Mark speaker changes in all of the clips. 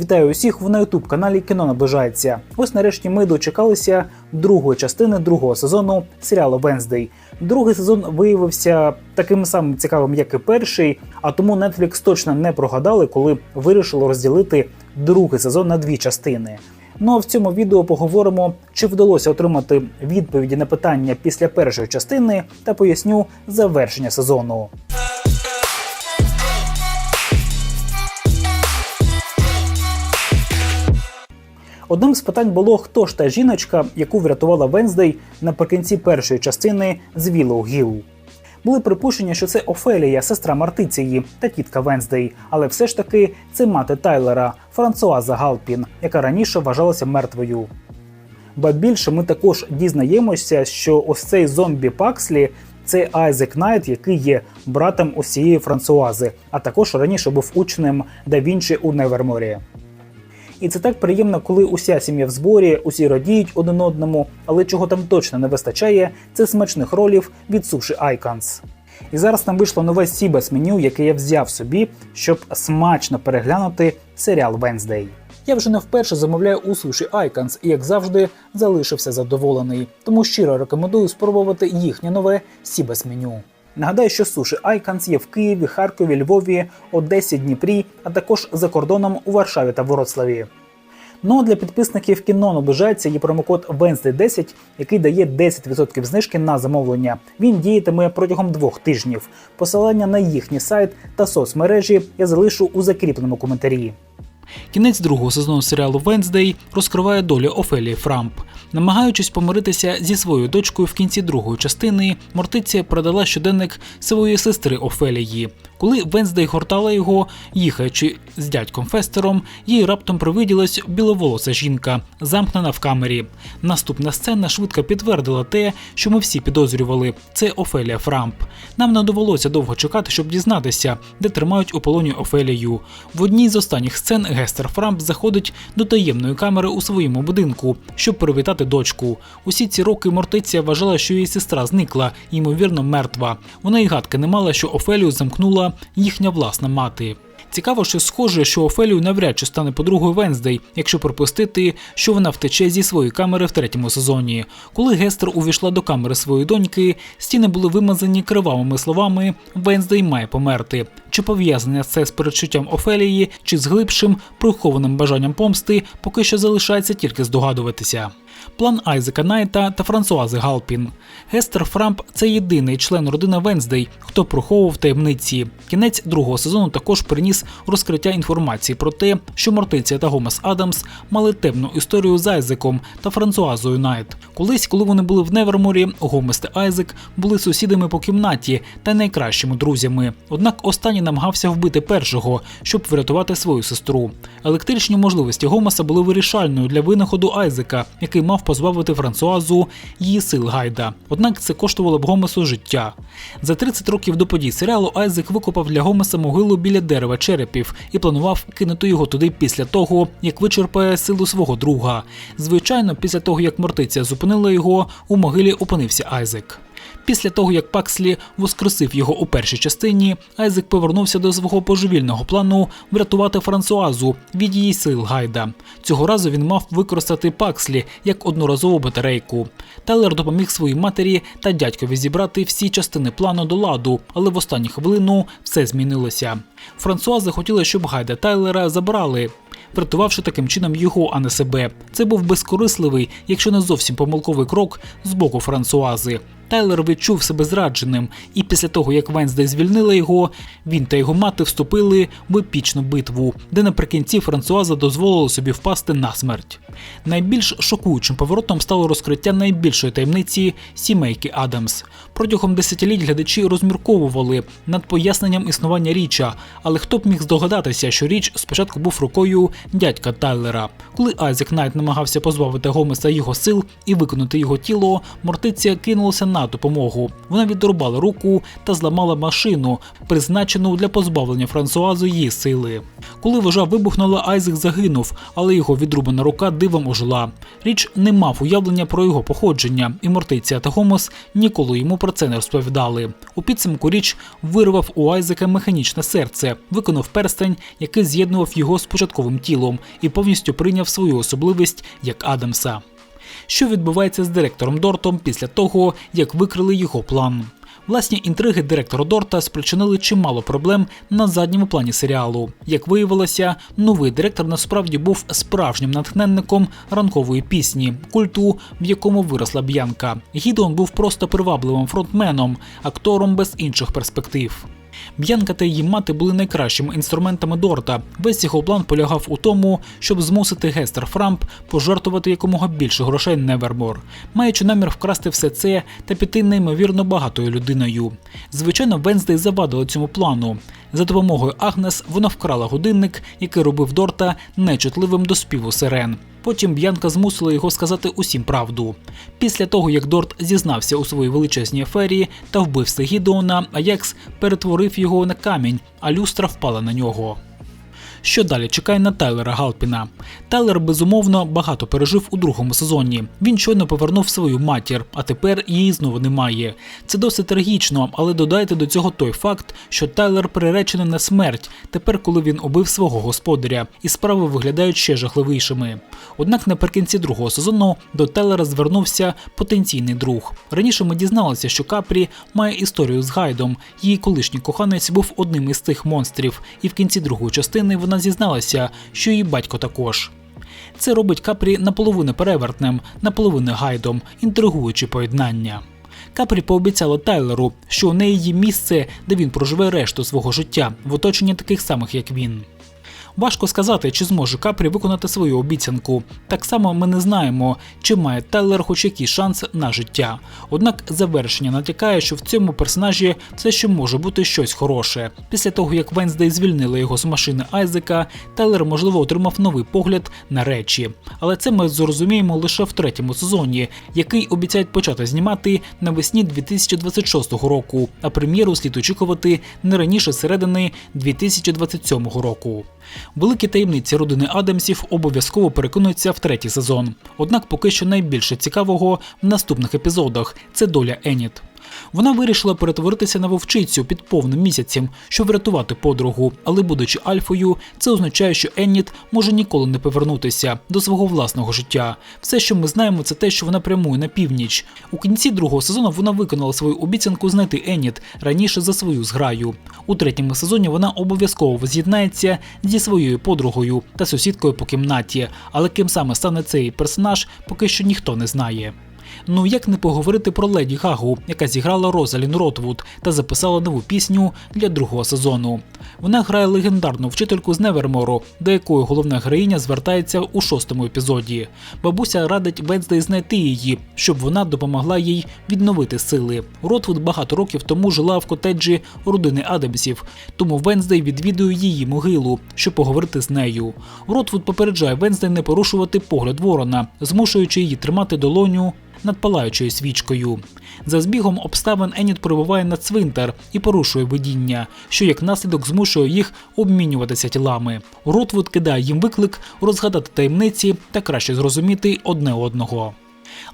Speaker 1: Вітаю усіх ви на ютуб каналі Кіно наближається. Ось нарешті ми дочекалися другої частини другого сезону серіалу Венздей. Другий сезон виявився таким самим цікавим, як і перший, а тому Netflix точно не прогадали, коли вирішили розділити другий сезон на дві частини. Ну а в цьому відео поговоримо, чи вдалося отримати відповіді на питання після першої частини та поясню завершення сезону. Одним з питань було, хто ж та жіночка, яку врятувала Венздей наприкінці першої частини з Вілоу Гіл. Були припущення, що це Офелія, сестра Мартиції та тітка Венздей, але все ж таки це мати Тайлера, Франсуаза Галпін, яка раніше вважалася мертвою. Ба більше ми також дізнаємося, що ось цей зомбі Пакслі це Айзек Найт, який є братом усієї Франсуази, а також раніше був учнем да Вінчі у Неверморі. І це так приємно, коли уся сім'я в зборі, усі радіють один одному, але чого там точно не вистачає, це смачних ролів від суші Icons. І зараз нам вийшло нове Сібес меню, яке я взяв собі, щоб смачно переглянути серіал Венздей. Я вже не вперше замовляю у суші Icons і, як завжди, залишився задоволений, тому щиро рекомендую спробувати їхнє нове Сібес меню. Нагадаю, що суші Icons є в Києві, Харкові, Львові, Одесі, Дніпрі, а також за кордоном у Варшаві та Вроцлаві. Ну а для підписників кіно наближається є промокод Wednesday10, який дає 10% знижки на замовлення. Він діятиме протягом двох тижнів. Посилання на їхній сайт та соцмережі я залишу у закріпленому коментарі. Кінець другого сезону серіалу Венздей розкриває долю Офелії Фрамп. Намагаючись помиритися зі своєю дочкою в кінці другої частини, Мортиція передала щоденник своєї сестри Офелії. Коли Венздей гортала його, їхаючи з дядьком Фестером, їй раптом привиділась біловолоса жінка, замкнена в камері. Наступна сцена швидко підтвердила те, що ми всі підозрювали. Це Офелія Фрамп. Нам не довелося довго чекати, щоб дізнатися, де тримають у полоні Офелію. В одній з останніх сцен Гестер Фрамп заходить до таємної камери у своєму будинку, щоб привітати дочку. Усі ці роки Мортиція вважала, що її сестра зникла, ймовірно, мертва. Вона й гадки не мала, що Офелію замкнула їхня власна мати. Цікаво, що схоже, що Офелію навряд чи стане подругою Венздей, якщо припустити, що вона втече зі своєї камери в третьому сезоні. Коли Гестер увійшла до камери своєї доньки, стіни були вимазані кривавими словами Венздей має померти. Чи пов'язане це з передчуттям Офелії, чи з глибшим прихованим бажанням помсти, поки що залишається тільки здогадуватися. План Айзека Найта та Франсуази Галпін. Гестер Фрамп це єдиний член родини Венздей, хто приховував таємниці. Кінець другого сезону також приніс розкриття інформації про те, що Мортиція та Гомес Адамс мали темну історію з Айзеком та Франсуазою Найт. Колись, коли вони були в Неверморі, Гомес та Айзек були сусідами по кімнаті та найкращими друзями. Однак останній намагався вбити першого, щоб врятувати свою сестру. Електричні можливості Гомеса були вирішальною для винаходу Айзека, який мав позбавити Франсуазу її сил гайда. Однак це коштувало б Гомесу життя. За 30 років до подій серіалу Айзек викопав для Гомеса могилу біля дерева черепів і планував кинути його туди після того, як вичерпає силу свого друга. Звичайно, після того як мортиця зупинила його, у могилі опинився Айзек. Після того, як Пакслі воскресив його у першій частині, Айзек повернувся до свого божевільного плану врятувати Франсуазу від її сил гайда. Цього разу він мав використати Пакслі як одноразову батарейку. Тайлер допоміг своїй матері та дядькові зібрати всі частини плану до ладу, але в останню хвилину все змінилося. Франсуаза хотіла, щоб гайда Тайлера забрали. Врятувавши таким чином його, а не себе. Це був безкорисливий, якщо не зовсім помилковий крок з боку Франсуази. Тайлер відчув себе зрадженим, і після того, як Венздей звільнила його, він та його мати вступили в епічну битву, де наприкінці Франсуаза дозволила собі впасти на смерть. Найбільш шокуючим поворотом стало розкриття найбільшої таємниці сімейки Адамс. Протягом десятиліть глядачі розмірковували над поясненням існування річа, але хто б міг здогадатися, що річ спочатку був рукою дядька Тайлера. Коли Айзек Найт намагався позбавити Гомеса його сил і виконати його тіло, Мортиція кинулася на на допомогу. Вона відрубала руку та зламала машину, призначену для позбавлення Франсуазу її сили. Коли вожа вибухнула, Айзек загинув, але його відрубана рука дивом ожила. Річ не мав уявлення про його походження, і Мортиція та Гомос ніколи йому про це не розповідали. У підсумку річ вирвав у Айзека механічне серце, виконав перстень, який з'єднував його з початковим тілом, і повністю прийняв свою особливість як Адамса. Що відбувається з директором Дортом після того, як викрили його план? Власні інтриги директора Дорта спричинили чимало проблем на задньому плані серіалу. Як виявилося, новий директор насправді був справжнім натхненником ранкової пісні, культу, в якому виросла Б'янка. Гідеон був просто привабливим фронтменом, актором без інших перспектив. Б'янка та її мати були найкращими інструментами Дорта. Весь його план полягав у тому, щоб змусити Гестер Фрамп пожертвувати якомога більше грошей Невермор, маючи намір вкрасти все це та піти неймовірно багатою людиною. Звичайно, Венздей завадила цьому плану. За допомогою Агнес вона вкрала годинник, який робив Дорта нечутливим до співу сирен. Потім Б'янка змусила його сказати усім правду. Після того, як Дорт зізнався у своїй величезній афері та вбивстві Гідеона, Аякс перетворив його на камінь, а люстра впала на нього. Що далі чекає на Тайлера Галпіна? Тайлер безумовно багато пережив у другому сезоні. Він щойно повернув свою матір, а тепер її знову немає. Це досить трагічно, але додайте до цього той факт, що Тайлер приречений на смерть тепер, коли він убив свого господаря, і справи виглядають ще жахливішими. Однак наприкінці другого сезону до Тайлера звернувся потенційний друг. Раніше ми дізналися, що Капрі має історію з Гайдом. Її колишній коханець був одним із тих монстрів, і в кінці другої частини вона зізналася, що її батько також. Це робить Капрі наполовину перевертним, наполовину гайдом, інтригуючи поєднання. Капрі пообіцяла Тайлеру, що у неї є місце, де він проживе решту свого життя в оточенні таких самих, як він. Важко сказати, чи зможе Капрі виконати свою обіцянку. Так само ми не знаємо, чи має Тайлер хоч якийсь шанс на життя. Однак завершення натякає, що в цьому персонажі все ще може бути щось хороше. Після того, як Венздей звільнила його з машини Айзека, Тайлер, можливо, отримав новий погляд на речі. Але це ми зрозуміємо лише в третьому сезоні, який обіцяють почати знімати навесні 2026 року, а прем'єру слід очікувати не раніше середини 2027 року. Великі таємниці родини Адамсів обов'язково переконуються в третій сезон. Однак поки що найбільше цікавого в наступних епізодах це доля Еніт. Вона вирішила перетворитися на вовчицю під повним місяцем, щоб врятувати подругу, але, будучи альфою, це означає, що Енніт може ніколи не повернутися до свого власного життя. Все, що ми знаємо, це те, що вона прямує на північ. У кінці другого сезону вона виконала свою обіцянку знайти Енніт раніше за свою зграю. У третьому сезоні вона обов'язково воз'єднається зі своєю подругою та сусідкою по кімнаті, але ким саме стане цей персонаж, поки що ніхто не знає. Ну як не поговорити про Леді Гагу, яка зіграла Розалін Ротвуд та записала нову пісню для другого сезону. Вона грає легендарну вчительку з Невермору, до якої головна героїня звертається у шостому епізоді. Бабуся радить Венздей знайти її, щоб вона допомогла їй відновити сили. Ротвуд багато років тому жила в котеджі родини Адамсів, тому Венздей відвідує її могилу, щоб поговорити з нею. Ротвуд попереджає Венздей не порушувати погляд ворона, змушуючи її тримати долоню над палаючою свічкою. За збігом обставин Еніт прибуває на цвинтар і порушує видіння, що як наслідок змушує їх обмінюватися тілами. Ротвуд кидає їм виклик розгадати таємниці та краще зрозуміти одне одного.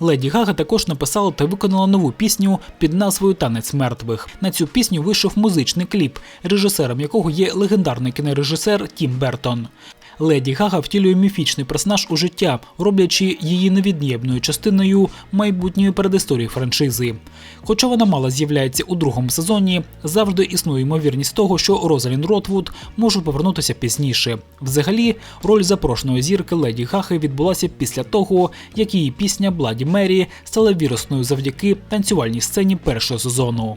Speaker 1: Леді Гага також написала та виконала нову пісню під назвою Танець мертвих. На цю пісню вийшов музичний кліп, режисером якого є легендарний кінорежисер Тім Бертон. Леді Гага втілює міфічний персонаж у життя, роблячи її невід'ємною частиною майбутньої передісторії франшизи. Хоча вона мало з'являється у другому сезоні, завжди існує ймовірність того, що Розалін Ротвуд може повернутися пізніше. Взагалі, роль запрошеної зірки Леді Гаги відбулася після того, як її пісня Бладі Мері стала вірусною завдяки танцювальній сцені першого сезону.